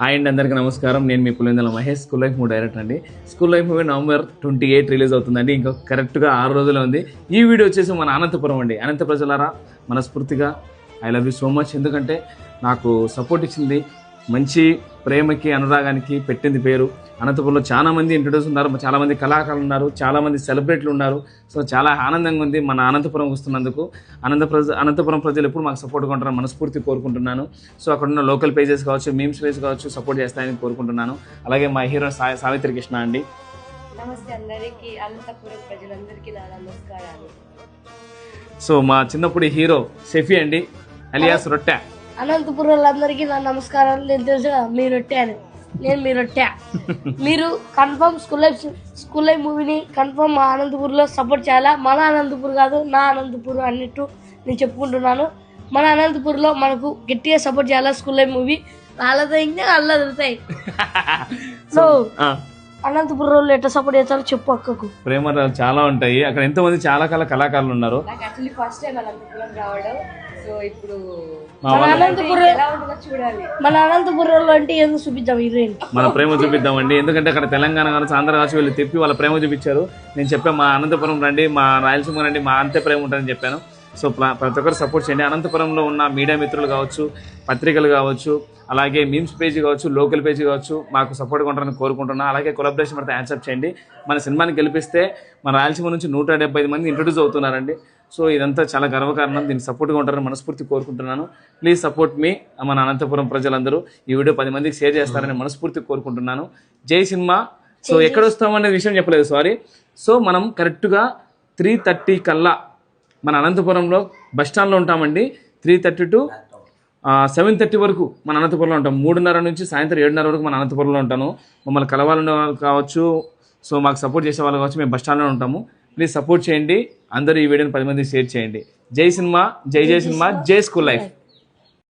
Hi అండి అందరికీ నమస్కారం. నేను మీ Pulindala Mahesh. School life movie director అండి. School life movie November twenty eight release అవుతుందండి. ఇంకా కరెక్ట్గా ఆరు రోజులు ఉంది. ఈ వీడియో వచ్చేసి మన అనంతపురం అండి. అనంత ప్రజలారా మనస్ఫూర్తిగా I love you so much ఎందుకంటే నాకు సపోర్ట్ ఇచ్చింది మంచి ప్రేమకి అనురాగానికి పెట్టింది పేరు. అనంతపురంలో చాలా మంది ఇంట్రొడ్యూస్ ఉన్నారు. చాలా మంది కళాకారులు ఉన్నారు. చాలా మంది సెలబ్రిటీలు ఉన్నారు. సో చాలా ఆనందంగా ఉంది మన అనంతపురం వస్తున్నందుకు. అనంత అనంతపురం ప్రజలు ఎప్పుడు మాకు సపోర్ట్గా ఉంటారని మనస్ఫూర్తి కోరుకుంటున్నాను. సో అక్కడ ఉన్న లోకల్ పేజెస్ కావచ్చు మీమ్స్ పేజ్ కావచ్చు సపోర్ట్ చేస్తాయని కోరుకుంటున్నాను. అలాగే మా హీరో సావిత్రి కృష్ణ అండి. నమస్తే అందరికీ అనంతపురం ప్రజలందరికీ నా నమస్కారాలు. సో మా చిన్నప్పుడు హీరో షెఫీ అండి అలియాస్ రొట్టె. అనంతపురం వాళ్ళందరికీ నా నమస్కారాలు. నేను తెలుసు మీరు రొట్టాను నేను మీరు మీరు confirm school life school life మూవీని కన్ఫర్మ్ మా అనంతపూర్లో సపోర్ట్ చేయాలా? మన అనంతపూర్ కాదు నా అనంతపూర్ అన్నట్టు నేను చెప్పుకుంటున్నాను. మన అనంతపూర్లో మనకు గట్టిగా సపోర్ట్ చేయాలా స్కూల్ లైఫ్ మూవీ వాళ్ళతో ఇంకా అల్ల దొరుకుతాయి సో అనంతపురం వాళ్ళు ఎట్లా సపోర్ట్ చేస్తారో చెప్పు అక్కకు. ప్రేమ చాలా ఉంటాయి. అక్కడ ఎంతోమంది చాలా కళ కళాకారులు ఉన్నారు. నాకు యాక్చువల్లీ ఫస్ట్ టైం అనంతపురం రావడం. సో ఇప్పుడు మా మన వాళ్ళ అనంతపురం ఎలా ఉంటుందో చూడాలి. మన అనంతపురంలో అంటే ఏదో చూపిద్దాం హీరోయిన్ మన ప్రేమ చూపిద్దామండి. ఎందుకంటే అక్కడ తెలంగాణ కావచ్చు ఆంధ్ర కావచ్చు వీళ్ళు తిప్పి వాళ్ళ ప్రేమ చూపించారు. నేను చెప్పాను మా అనంతపురం రండి మా రాయలసీమ రండి మా అంతే ప్రేమ ఉంటుందని చెప్పాను. సో ప్ర- ప్రతి ఒక్కరు సపోర్ట్ చేయండి. అనంతపురంలో ఉన్న మీడియా మిత్రులు కావచ్చు పత్రికలు కావచ్చు అలాగే మీమ్స్ పేజీ కావచ్చు లోకల్ పేజీ కావచ్చు మాకు సపోర్ట్గా ఉంటారని కోరుకుంటున్నా. అలాగే కొలాబరేషన్ పడితే యాక్సెప్ట్ చేయండి. మన సినిమాని గెలిపిస్తే మన రాయలసీమ నుంచి నూట డెబ్బై ఐదు మంది ఇంట్రొడ్యూస్ అవుతున్నారండి. సో ఇదంతా చాలా గర్వకారణం. దీనికి సపోర్ట్గా ఉంటారని మనస్ఫూర్తి కోరుకుంటున్నాను. ప్లీజ్ సపోర్ట్ మీ మన అనంతపురం ప్రజలందరూ. ఈ వీడియో పది మందికి షేర్ చేస్తారని మనస్ఫూర్తి కోరుకుంటున్నాను. జై సినిమా. సో ఎక్కడ వస్తామనే విషయం చెప్పలేదు సారీ సో మనం కరెక్ట్గా త్రీ థర్టీ కల్లా మన అనంతపురంలో బస్ స్టాండ్లో ఉంటామండి. Three thirty to seven thirty వరకు మన అనంతపురంలో ఉంటాం. మూడున్నర నుంచి సాయంత్రం ఏడున్నర వరకు మన అనంతపురంలో ఉంటాను. మమ్మల్ని కలవాలనే వాళ్ళు కావచ్చు సో మాకు సపోర్ట్ చేసే వాళ్ళు కావచ్చు మేము బస్ స్టాండ్లో ఉంటాము. ప్లీజ్ సపోర్ట్ చేయండి. అందరూ ఈ వీడియోని పది మందికి షేర్ చేయండి. జై సినిమా జై జై సినిమా జై స్కూల్ లైఫ్.